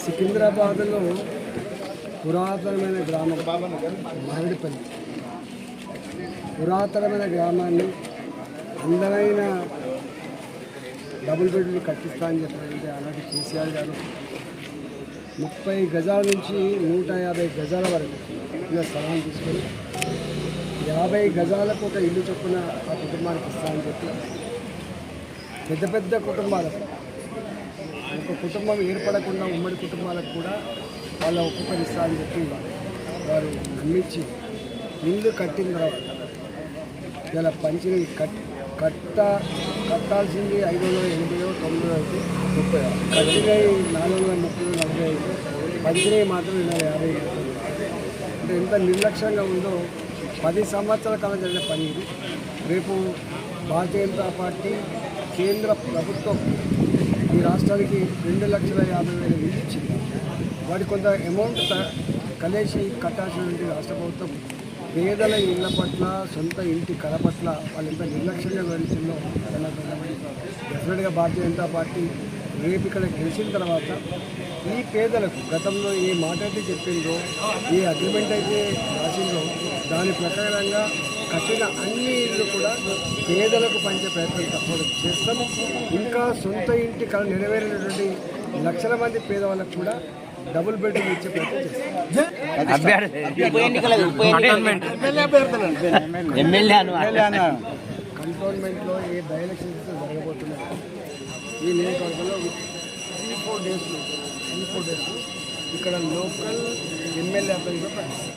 సికింద్రాబాద్లో పురాతనమైన గ్రామం మామిడిపల్లి పురాతనమైన గ్రామాన్ని అందమైన డబుల్ బెడ్లు కట్టిస్తా అని చెప్పారంటే అలాంటి కేసీఆర్ గారు ముప్పై గజాల నుంచి నూట యాభై గజాల వరకు ఇలా స్థలాన్ని తీసుకొని యాభై గజాలకు ఒక ఇల్లు చొప్పున ఆ కుటుంబానికి ఇస్తామని చెప్పి పెద్ద పెద్ద కుటుంబాలకు కుటుంబం ఏర్పడకుండా ఉమ్మడి కుటుంబాలకు కూడా వాళ్ళ ఒక్కొక్కరు ఇస్తామని చెప్పి వారు నమ్మించి ఇల్లు కట్టిన తర్వాత ఇలా పంచిన కట్ కట్ట కట్టాల్సింది ఐదు వందల ఎనిమిదో తొమ్మిదో అయితే ముప్పై కట్టినవి నాలుగు వందల ముప్పై నలభై ఐదు. పంచినవి మాత్రం రెండు యాభై అంటే ఎంత నిర్లక్ష్యంగా ఉందో పది సంవత్సరాల కాలం జరిగిన పని ఇది. రేపు భారతీయ జనతా పార్టీ కేంద్ర ప్రభుత్వం ఈ రాష్ట్రానికి రెండు లక్షల యాభై వేల ఇల్లు ఇచ్చింది. వాటి కొంత అమౌంట్ త- కలిసి కట్టాల్సినటువంటి రాష్ట్ర ప్రభుత్వం పేదల ఇళ్ళ పట్ల సొంత ఇంటి కళ పట్ల వాళ్ళు ఎంత నిర్లక్ష్యంగా వివరించిందో డెఫినెట్గా భారతీయ జనతా పార్టీ రేపు ఇక్కడ గెలిచిన తర్వాత ఈ పేదలకు గతంలో ఏ మాట అయితే చెప్పిందో ఏ అగ్రిమెంట్ అయితే రాసిందో దాని ప్రకారంగా కట్టిన అన్ని ఇళ్ళు కూడా పేదలకు పంచే ప్రయత్నం తప్పదు. చేస్తాము ఇంకా సొంత ఇంటి కళ నెరవేరినటువంటి లక్షల మంది పేదవాళ్ళకు కూడా డబుల్ బెడ్రూమ్ ఇచ్చే ప్రయత్నం చేస్తాం కంటోన్మెంట్లో ఏ బై ఎలక్షన్స్ జరగబోతున్నాయి? ఈ నియోజకవర్గంలో three four days three four days ఇక్కడ లోకల్ ఎమ్మెల్యే అభ్యర్థిగా